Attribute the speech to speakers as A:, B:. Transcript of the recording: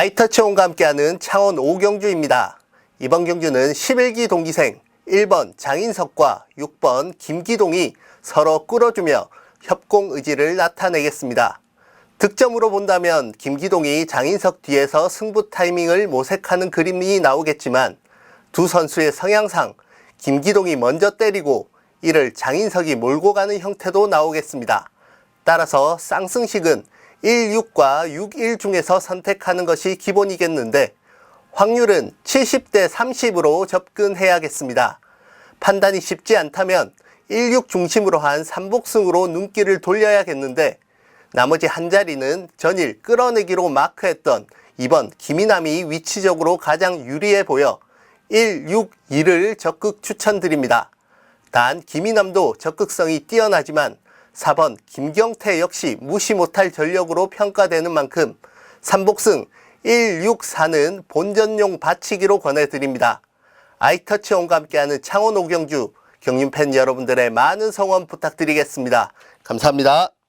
A: 아이터치온과 함께하는 창원 오경주입니다. 이번 경주는 11기 동기생 1번 장인석과 6번 김기동이 서로 끌어주며 협공 의지를 나타내겠습니다. 득점으로 본다면 김기동이 장인석 뒤에서 승부 타이밍을 모색하는 그림이 나오겠지만 두 선수의 성향상 김기동이 먼저 때리고 이를 장인석이 몰고 가는 형태도 나오겠습니다. 따라서 쌍승식은 1, 6과 6, 1 중에서 선택하는 것이 기본이겠는데 확률은 70대 30으로 접근해야겠습니다. 판단이 쉽지 않다면 1, 6 중심으로 한 삼복승으로 눈길을 돌려야겠는데 나머지 한 자리는 전일 끌어내기로 마크했던 이번 김이남이 위치적으로 가장 유리해 보여 1, 6, 2를 적극 추천드립니다. 단 김이남도 적극성이 뛰어나지만 4번 김경태 역시 무시 못할 전력으로 평가되는 만큼 삼복승 1, 6, 4는 본전용 바치기로 권해드립니다. 아이터치온과 함께하는 창원 오경주 경륜팬 여러분들의 많은 성원 부탁드리겠습니다. 감사합니다.